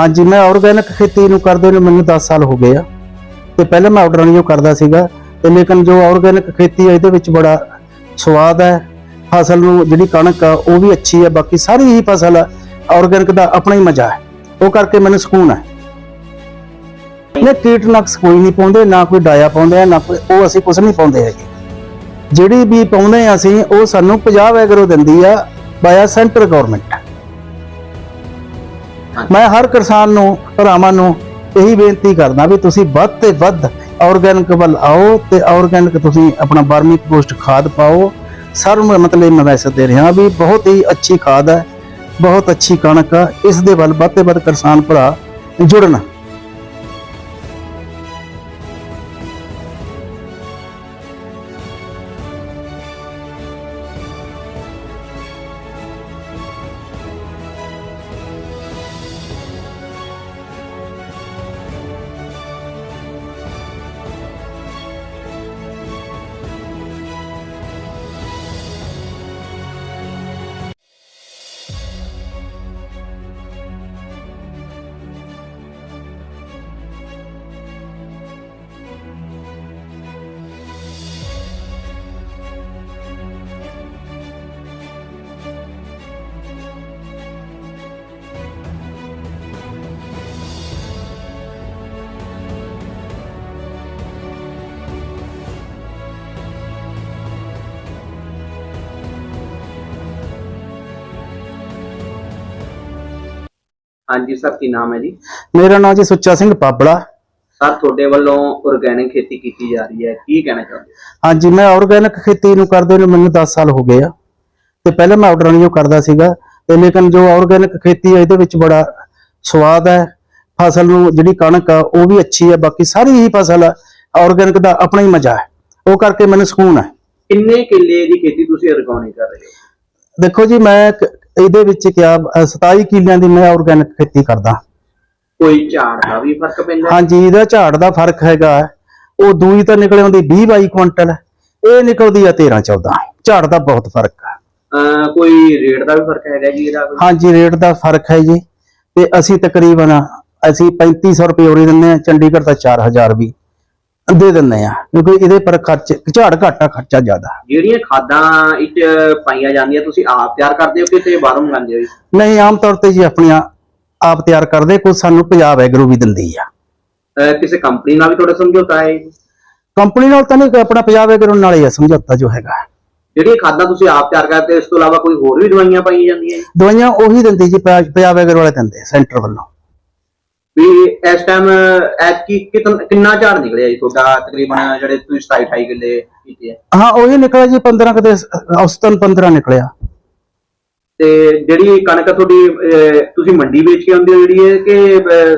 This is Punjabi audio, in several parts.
ਹਾਂਜੀ, ਮੈਂ ਆਰਗੈਨਿਕ ਖੇਤੀ ਨੂੰ ਕਰਦੇ ਨੂੰ ਮੈਨੂੰ 10 ਸਾਲ ਹੋ ਗਏ ਆ। ਤੇ ਪਹਿਲਾਂ ਮੈਂ ਆਰਡਰਾਂ ਜੋ ਕਰਦਾ ਸੀਗਾ ਤੇ ਲੇਕਿਨ ਜੋ ਆਰਗੈਨਿਕ ਖੇਤੀ ਹੈ ਇਹਦੇ ਵਿੱਚ ਬੜਾ ਸਵਾਦ ਹੈ। ਫਸਲ ਨੂੰ ਜਿਹੜੀ ਕਣਕ ਆ, ਉਹ ਵੀ ਅੱਛੀ ਹੈ ਬਾਕੀ ਸਾਰੀ ਹੀ ਫਸਲ ਆਰਗੈਨਿਕ ਦਾ ਆਪਣਾ ਹੀ ਮਜ਼ਾ ਹੈ। ਉਹ ਕਰਕੇ ਮੈਨੂੰ ਸਕੂਨ ਹੈ। ਨੇ ਕੀਟਨਾਸ਼ਕ ਕੋਈ ਨਹੀਂ ਪਾਉਂਦੇ, ਨਾ ਕੋਈ ਡਾਇਆ ਪਾਉਂਦੇ ਆ, ਨਾ ਕੋਈ, ਉਹ ਅਸੀਂ ਕੁਝ ਨਹੀਂ ਪਾਉਂਦੇ ਹੈਗੇ। ਜਿਹੜੀ ਵੀ ਪਾਉਂਦੇ ਆ ਅਸੀਂ, ਉਹ ਸਾਨੂੰ 50 ਐਗਰੋ ਦਿੰਦੀ ਆ ਬਾਇਆ ਸੈਂਟਰ ਗਵਰਨਮੈਂਟ ਮੈਂ ਹਰ ਕਿਸਾਨ ਨੂੰ ਭਰਾਵਾਂ ਨੂੰ ਇਹੀ ਬੇਨਤੀ ਕਰਦਾ ਵੀ ਤੁਸੀਂ ਵੱਧ ਤੇ ਵੱਧ ਆਰਗੈਨਿਕ ਵੱਲ ਆਓ ਤੇ ਆਰਗੈਨਿਕ ਤੁਸੀਂ ਆਪਣਾ ਵਰਮੀ ਕੰਪੋਸਟ ਖਾਦ ਪਾਓ। ਸਰ ਮਤਲਬ ਮੈਂ ਮੈਸੇਜ ਦੇ ਰਿਹਾ ਵੀ ਬਹੁਤ ਹੀ ਅੱਛੀ ਖਾਦ ਹੈ ਬਹੁਤ ਅੱਛੀ ਕਣਕ ਆ ਇਸ ਦੇ ਵੱਲ ਵੱਧ ਤੇ ਵੱਧ ਕਿਸਾਨ ਭਰਾ ਜੁੜਨ। ਹਾਂਜੀ ਸਰ ਕੀ ਨਾਮ ਹੈ ਜੀ? ਮੇਰਾ ਨਾਮ ਜੀ ਸੁੱਚਾ ਸਿੰਘ ਪਾਬੜਾ। ਸਰ ਤੁਹਾਡੇ ਵੱਲੋਂ ਆਰਗੈਨਿਕ ਖੇਤੀ ਕੀਤੀ ਜਾ ਰਹੀ ਹੈ ਕੀ ਕਹਿਣਾ ਚਾਹੁੰਦੇ ਹੋ? ਹਾਂਜੀ ਮੈਂ ਆਰਗੈਨਿਕ ਖੇਤੀ ਨੂੰ ਕਰਦੇ ਨੂੰ ਮੈਨੂੰ 10 ਸਾਲ ਹੋ ਗਏ ਆ। ਤੇ ਪਹਿਲਾਂ ਮੈਂ ਆਰਡਰਾਂ ਜੋ ਕਰਦਾ ਸੀਗਾ। ਤੇ ਲੇਕਿਨ ਜੋ ਆਰਗੈਨਿਕ ਖੇਤੀ ਹੈ ਇਹਦੇ ਵਿੱਚ ਬੜਾ ਸਵਾਦ ਹੈ। ਫਸਲ ਨੂੰ ਜਿਹੜੀ ਕਣਕ ਆ ਉਹ ਵੀ ਅੱਛੀ ਹੈ ਬਾਕੀ ਸਾਰੀ ਹੀ ਫਸਲ ਆਰਗੈਨਿਕ ਦਾ ਆਪਣਾ ਹੀ ਮਜ਼ਾ ਹੈ। ਉਹ ਕਰਕੇ ਮੈਨੂੰ ਸਕੂਨ ਹੈ। ਕਿੰਨੇ ਕਿੱਲੇ ਦੀ ਖੇਤੀ ਤੁਸੀਂ ਆਰਗੈਨਿਕ ਕਰ ਰਹੇ ਹੋ? ਦੇਖੋ ਜੀ ਮੈਂ ਇਹਦੇ ਵਿੱਚ ਕਿਹਾ ਅ, 27 ਕਿੱਲਿਆਂ ਦੀ ਮੈਂ ਆਰਗੈਨਿਕ ਖੇਤੀ ਕਰਦਾ। ਕੋਈ ਝਾੜ ਦਾ ਵੀ ਫ਼ਰਕ ਪੈਂਦਾ? ਹਾਂਜੀ ਇਹਦਾ ਝਾੜ ਦਾ ਫ਼ਰਕ ਹੈਗਾ। ਉਹ ਦੂਈ ਤਾਂ ਨਿਕਲ ਆਉਂਦੀ 20 22 ਕੁਇੰਟਲ ਇਹ ਨਿਕਲਦੀ ਆ 13 14 ਝਾੜ ਦਾ ਬਹੁਤ ਫ਼ਰਕ ਅਹ ਕੋਈ ਰੇਟ ਦਾ ਵੀ ਫ਼ਰਕ ਹੈਗਾ ਜੀ ਇਹਦਾ? ਹਾਂਜੀ ਰੇਟ ਦਾ ਫ਼ਰਕ ਹੈ ਜੀ। ਤੇ ਅਸੀਂ ਤਕਰੀਬਨ ਅਸੀਂ 3500 ਰੁਪਏ ਉਰੇ ਦਿੰਦੇ ਆ ਚੰਡੀਗੜ੍ਹ ਤਾਂ 4000 ਵੀ। ਦੇ ਦਿੰਦੇ ਆ ਕਿਉਂਕਿ ਇਹਦੇ ਪਰ ਖਰਚ ਝਾੜ ਘੱਟ ਖਰਚਾ ਜ਼ਿਆਦਾ ਜਿਹੜੀਆਂ ਖਾਦਾਂ ਇੱਥੇ ਪਾਈਆਂ ਜਾਂਦੀਆਂ ਤੁਸੀਂ ਆਪ ਤਿਆਰ ਕਰਦੇ ਹੋ ਕਿ ਤੇ ਬਾਹਰੋਂ ਮੰਗਾਉਂਦੇ ਹੋ? ਨਹੀਂ ਆਮ ਤੌਰ ਤੇ ਜੀ ਆਪਣੀਆਂ ਆਪ ਤਿਆਰ ਕਰਦੇ ਕੋਈ ਸਾਨੂੰ ਪੰਜਾਬ ਐਗਰੋ ਵੀ ਦਿੰਦੀ ਆ ਕਿਸੇ ਕੰਪਨੀ ਨਾਲ ਵੀ ਤੁਹਾਡਾ ਸਮਝੌਤਾ ਹੈ? ਕੰਪਨੀ ਨਾਲ ਤਾਂ ਨਹੀਂ ਆਪਣਾ ਪੰਜਾਬ ਐਗਰੋ ਨਾਲ ਹੀ ਆ ਸਮਝੌਤਾ ਜੋ ਹੈਗਾ ਜਿਹੜੀਆਂ ਖਾਦਾਂ ਤੁਸੀਂ ਆਪ ਤਿਆਰ ਕਰਦੇ ਹੋ ਇਸ ਤੋਂ ਇਲਾਵਾ ਕੋਈ ਹੋਰ ਵੀ ਦਵਾਈਆਂ ਪਾਈਆਂ ਜਾਂਦੀਆਂ? ਦਵਾਈਆਂ ਉਹੀ ਦਿੰਦੀ ਜੀ ਪੰਜਾਬ ਐਗਰੋ ਵਾਲੇ ਦਿੰਦੇ ਸੈਂਟਰ ਵੱਲੋਂ ਵੀ ਇਸ ਟਾਈਮ ਐਤਕੀ ਕਿਤਨ- ਕਿੰਨਾ ਝਾੜ ਨਿਕਲਿਆ ਜੀ ਤੁਹਾਡਾ? ਤਕਰੀਬਨ ਜਿਹੜੇ ਤੁਸੀਂ 27 28 ਕਿੱਲੇ ਕੀਤੇ ਆ। ਹਾਂ ਉਹੀ ਨਿਕਲਿਆ ਜੀ 15 ਕਦੇ ਔਸਤਨ 15 ਨਿਕਲਿਆ। ਤੇ ਜਿਹੜੀ ਕਣਕ ਤੁਹਾਡੀ ਅਹ, ਤੁਸੀਂ ਮੰਡੀ ਵੇਚ ਕੇ ਆਉਂਦੇ ਹੋ ਜਿਹੜੀ ਹੈ ਕਿ ਅਹ,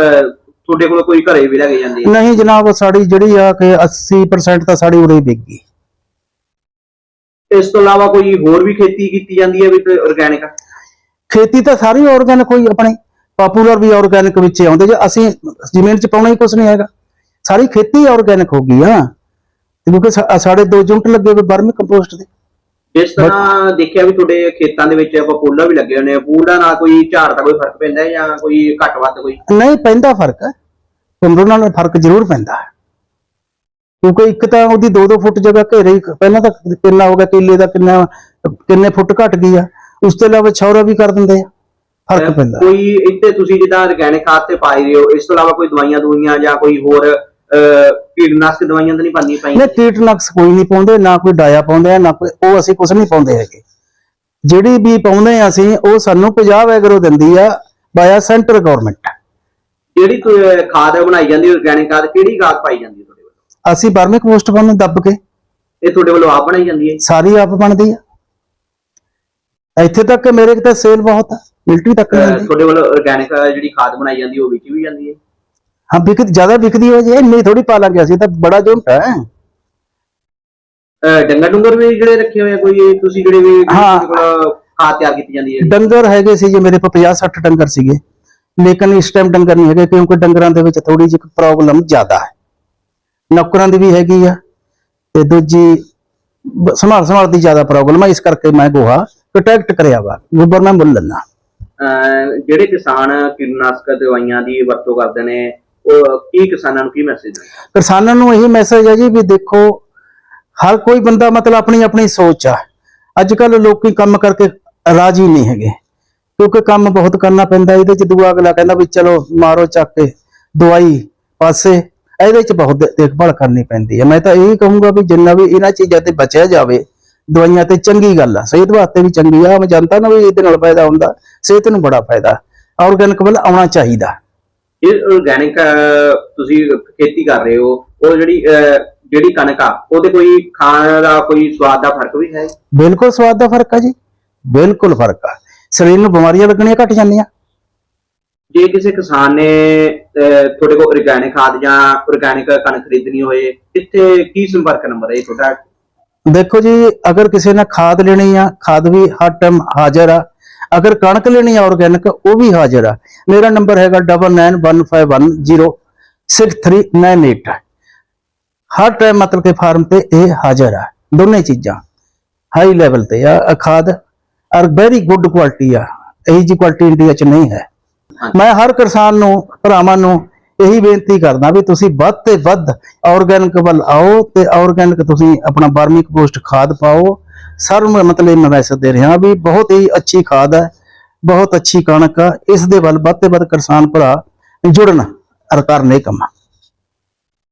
ਅਹ, ਤੁਹਾਡੇ ਕੋਲ ਕੋਈ ਘਰੇ ਵੀ ਲੈ ਕੇ ਜਾਂਦੀ ਨਹੀਂ ਜਨਾਬ ਸਾਡੀ ਜਿਹੜੀ ਆ ਕਿ 80% ਤਾਂ ਸਾਡੀ ਉਰੇ ਹੀ ਵਿਕ ਗਈ। ਇਸ ਤੋਂ ਇਲਾਵਾ ਕੋਈ ਹੋਰ ਵੀ ਖੇਤੀ ਕੀਤੀ ਜਾਂਦੀ ਹੈ ਵੀ ਆਰਗੈਨਿਕ ਖੇਤੀ ਤਾਂ ਸਾਰੀ ਆਰਗੈਨਿਕ ਹੋਈ ਆਪਣੀ। ਪਪੂਲਰ ਵੀ ਆਰਗੈਨਿਕ ਵਿੱਚ ਆਉਂਦੇ ਜੇ ਅਸੀਂ ਜ਼ਮੀਨ 'ਚ ਪਾਉਣਾ ਹੀ ਕੁਝ ਨਹੀਂ ਹੈਗਾ। ਸਾਰੀ ਖੇਤੀ ਆਰਗੈਨਿਕ ਹੋ ਗਈ ਆ। ਕਿਉਂਕਿ ਸਾਡੇ ਦੋ ਯੂਨਿਟ ਲੱਗੇ ਹੋਏ ਵਰਮੀ ਕੰਪੋਸਟ ਦੇ। ਜਿਸ ਤਰ੍ਹਾਂ ਦੇਖਿਆ ਵੀ ਤੁਹਾਡੇ ਖੇਤਾਂ ਦੇ ਵਿੱਚ ਪਪੂਲਾ ਵੀ ਲੱਗੇ ਹੋਏ ਨੇ। ਪੂਲਾ ਨਾਲ ਕੋਈ ਝਾੜ ਦਾ ਕੋਈ ਫ਼ਰਕ ਪੈਂਦਾ ਜਾਂ ਕੋਈ ਘੱਟ ਵੱਧ ਕੋਈ? ਨਹੀਂ ਪੈਂਦਾ ਫ਼ਰਕ। ਕੁੰਡੂ ਨਾਲ ਫ਼ਰਕ ਜ਼ਰੂਰ ਪੈਂਦਾ। ਹੈ ਕਿਉਂਕਿ ਇੱਕ ਤਾਂ ਉਹਦੀ 2-2 ਫੁੱਟ ਜਗ੍ਹਾ ਘੇਰੇ ਪਹਿਲਾਂ ਤਾਂ ਕਿੰਨਾ ਹੋ ਗਿਆ ਕਿੱਲੇ ਦਾ ਕਿੰਨਾ ਕਿੰਨੇ ਫੁੱਟ ਘਟ ਗਈ ਆ। ਉਸ ਤੋਂ ਇਲਾਵਾ ਛੌਰਾ ਵੀ ਕਰ ਦਿੰਦੇ ਆ। ਫ਼ਰਕ ਪੈਂਦਾ। ਕੋਈ ਇੱਥੇ ਤੁਸੀਂ ਜਿੱਦਾਂ ਆਰਗੈਨਿਕ ਖਾਦ ਤੇ ਪਾਈ ਰਹੇ ਹੋ ਇਸ ਤੋਂ ਇਲਾਵਾ ਕੋਈ ਦਵਾਈਆਂ ਦਵਾਈਆਂ ਜਾਂ ਕੋਈ ਹੋਰ ਕੀਟਨਾਸ਼ਕ ਦਵਾਈਆਂ ਤਾਂ ਨਹੀਂ ਪਾਣੀ ਨੇ ਪਾਈਆਂ ਕੀਟਨਾਸ਼ਕ ਕੋਈ ਨਹੀਂ ਪਾਉਂਦੇ ਨਾ ਕੋਈ ਡਾਇਆ ਪਾਉਂਦੇ ਨਾ ਕੋਈ ਉਹ ਅਸੀਂ ਕੁਝ ਨਹੀਂ ਪਾਉਂਦੇ ਹੈਗੇ। ਜਿਹੜੀ ਵੀ ਪਾਉਂਦੇ ਆ ਅਸੀਂ ਉਹ ਸਾਨੂੰ 50 ਐਗਰੋ ਦਿੰਦੀ ਆ ਬਾਇਆ ਸੈਂਟਰ ਗਵਰਨਮੈਂਟ ਜਿਹੜੀ ਖਾਦ ਬਣਾਈ ਜਾਂਦੀ ਆਰਗੈਨਿਕ ਖਾਦ ਕਿਹੜੀ ਖਾਦ ਪਾਈ ਜਾਂਦੀ ਹੈ ਤੁਹਾਡੇ ਵੱਲੋਂ? ਅਸੀਂ ਵਰਮੀ ਕੰਪੋਸਟ ਪਾਉਂਦੇ ਦੱਬ ਕੇ ਇਹ ਤੁਹਾਡੇ ਵੱਲੋਂ ਆਪ ਬਣਾਈ ਜਾਂਦੀ ਹੈ? ਸਾਰੀ ਆਪ ਬਣਦੀ ਆ। ਇੱਥੇ ਤੱਕ ਮੇਰੇ ਕਿਤੇ ਸੇਲ ਬਹੁਤ ਆ ਮਿਲਟਰੀ ਤੱਕ ਅਹ, ਜਾਂਦੀ ਤੁਹਾਡੇ ਵੱਲੋਂ ਆਰਗੈਨਿਕ ਜਿਹੜੀ ਖਾਦ ਬਣਾਈ ਜਾਂਦੀ ਹੈ ਉਹ ਵਿੱਚ ਵੀ ਜਾਂਦੀ ਹੈ? ਹਾਂ ਵਿਕਦ ਜ਼ਿਆਦਾ ਵਿਕਦੀ ਹੋ ਜੇ ਇੰਨੀ ਥੋੜੀ ਪਾ ਲਾਂਗੇ ਅਸੀਂ ਤਾਂ ਬੜਾ ਝੁੰਟ ਹੈ। ਡੰਗਰ ਡੁੰਗਰ ਵੀ ਜਿਹੜੇ ਰੱਖੇ ਹੋਏ ਆ ਕੋਈ ਤੁਸੀਂ ਜਿਹੜੇ ਵੀ ਹਾਂ। ਖਾਦ ਤਿਆਰ ਕੀਤੀ ਜਾਂਦੀ ਹੈ? ਡੰਗਰ ਹੈਗੇ ਸੀ ਜੇ ਮੇਰੇ ਕੋਲ 50 60 ਡੰਗਰ ਸੀਗੇ। ਲੇਕਿਨ ਇਸ ਟਾਈਮ ਡੰਗਰ ਨਹੀਂ ਹੈਗੇ ਕਿਉਂਕਿ ਡੰਗਰਾਂ ਦੇ ਵਿੱਚ ਥੋੜੀ ਜਿਹੀ ਪ੍ਰੋਬਲਮ ਜ਼ਿਆਦਾ ਹੈ। ਨੌਕਰਾਂ ਦੀ ਵੀ ਹੈਗੀ ਆ ਤੇ ਦੂਜੀ ਸੰਭਾਲ ਸੰਭਾਲ ਦੀ ਜ਼ਿਆਦਾ ਪ੍ਰੋਬਲਮ ਹੈ ਇਸ ਕਰਕੇ ਮੈਂ ਗੋਹਾ ਪ੍ਰੋਟੈਕਟ ਕਰਿਆ ਵਾ। ਗੋਬਰ ਮੈਂ ਮੁੱਲ ਲੈਣਾ ਅਹ ਜਿਹੜੇ ਕਿਸਾਨ ਕੀਟਨਾਸ਼ਕ ਦਵਾਈਆਂ ਦੀ ਵਰਤੋਂ ਕਰਦੇ ਨੇ ਉਹ ਕੀ ਕਿਸਾਨਾਂ ਨੂੰ ਕੀ ਮੈਸੇਜ ਹੈ ਕਿਸਾਨਾਂ ਨੂੰ ਇਹੀ ਮੈਸੇਜ ਹੈ ਜੀ ਵੀ ਦੇਖੋ ਹਰ ਕੋਈ ਬੰਦਾ ਮਤਲਬ ਆਪਣੀ ਆਪਣੀ ਸੋਚ ਆ। ਅੱਜ ਕੱਲ ਲੋਕੀ ਕੰਮ ਕਰਕੇ ਰਾਜੀ ਨਹੀਂ ਹੈਗੇ। ਕਿਉਂਕਿ ਕੰਮ ਬਹੁਤ ਕਰਨਾ ਪੈਂਦਾ ਇਹਦੇ ਚ ਦੂਆ ਅਗਲਾ ਕਹਿੰਦਾ ਵੀ ਚਲੋ ਮਾਰੋ ਚੱਕ ਕੇ ਦਵਾਈ ਪਾਸੇ। ਇਹਦੇ ਚ ਬਹੁਤ ਦੇਖਭਾਲ ਕਰਨੀ ਪੈਂਦੀ ਹੈ ਮੈਂ ਤਾਂ ਇਹੀ ਕਹੂੰਗਾ ਵੀ ਜਿੰਨਾ ਵੀ ਇਹਨਾਂ ਚੀਜ਼ਾਂ ਤੇ ਬਚਿਆ ਜਾਵੇ ਦਵਾਈਆਂ ਤੇ ਚੰਗੀ ਗੱਲ ਆ ਸਿਹਤ ਵਾਸਤੇ ਵੀ ਚੰਗੀ ਆ ਮੈਂ ਜਾਣਦਾ ਨਾ ਵੀ ਇਹਦੇ ਨਾਲ ਫਾਇਦਾ ਹੁੰਦਾ ਸਿਹਤ ਨੂੰ ਬੜਾ ਫਾਇਦਾ ਆਰਗੈਨਿਕ ਵੱਲ ਆਉਣਾ ਚਾਹੀਦਾ। ਇਹ ਆਰਗੈਨਿਕ ਤੁਸੀਂ ਖੇਤੀ ਕਰ ਰਹੇ ਹੋ ਉਹ ਜਿਹੜੀ ਜਿਹੜੀ ਕਣਕ ਆ ਉਹਦੇ ਕੋਈ ਖਾਣ ਦਾ ਕੋਈ ਸਵਾਦ ਦਾ ਫ਼ਰਕ ਵੀ ਹੈ? ਬਿਲਕੁਲ ਸਵਾਦ ਦਾ ਫ਼ਰਕ ਆ ਜੀ ਬਿਲਕੁਲ ਫ਼ਰਕ ਆ। ਸਰੀਰ ਨੂੰ ਬਿਮਾਰੀਆਂ ਲੱਗਣੀਆਂ ਘਟ ਜਾਂਦੀਆਂ। ਜੇ ਕਿਸੇ ਕਿਸਾਨ ਨੇ ਤੁਹਾਡੇ ਕੋਲ ਆਰਗੈਨਿਕ ਖਾਦ ਜਾਂ ਆਰਗੈਨਿਕ ਕਣਕ ਖਰੀਦਣੀ ਹੋਏ ਇੱਥੇ ਕੀ ਸੰਪਰਕ ਨੰਬਰ ਹੈ ਤੁਹਾਡਾ? ਦੇਖੋ ਜੀ ਅਗਰ ਕਿਸੇ ਨੇ ਖਾਦ ਲੈਣੀ ਆ ਖਾਦ ਵੀ ਹਰ ਟਾਈਮ ਹਾਜ਼ਰ ਆ। ਅਗਰ ਕਣਕ ਲੈਣੀ ਆ ਆਰਗੈਨਿਕ ਉਹ ਵੀ ਹਾਜ਼ਰ ਆ। ਮੇਰਾ ਨੰਬਰ ਹੈਗਾ 9915106398 ਹਰ ਟਾਈਮ ਮਤਲਬ ਕਿ ਫਾਰਮ ਤੇ ਇਹ ਹਾਜ਼ਰ ਆ ਦੋਨੇ ਚੀਜ਼ਾਂ। ਹਾਈ ਲੈਵਲ ਤੇ ਆ ਖਾਦ ਔਰ ਵੈਰੀ ਗੁੱਡ ਕੁਆਲਿਟੀ ਆ। ਇਹੀ ਜੀ ਕੁਆਲਿਟੀ ਇੰਡੀਆ 'ਚ ਨਹੀਂ ਹੈ। ਮੈਂ ਹਰ ਕਿਸਾਨ ਨੂੰ ਭਰਾਵਾਂ ਨੂੰ ਇਹੀ ਬੇਨਤੀ ਕਰਦਾ ਵੀ ਤੁਸੀਂ ਵੱਧ ਤੇ ਵੱਧ ਆਰਗੈਨਿਕ ਵੱਲ ਆਓ ਤੇ ਆਰਗੈਨਿਕ ਤੁਸੀਂ ਆਪਣਾ ਵਰਮੀ ਕੰਪੋਸਟ ਖਾਦ ਪਾਓ। ਸਰ, ਮੈਂ ਮਤਲਬ ਮੈਂ ਮੈਸੇਜ ਦੇ ਰਿਹਾ ਵੀ ਬਹੁਤ ਹੀ ਅੱਛੀ ਖਾਦ ਹੈ, ਬਹੁਤ ਅੱਛੀ ਕਣਕ ਆ ਇਸ ਦੇ ਵੱਲ ਵੱਧ ਤੇ ਵੱਧ ਕਿਸਾਨ ਭਰਾ ਜੁੜਨ, ਅਰ ਕਰਨੇ ਕੰਮ।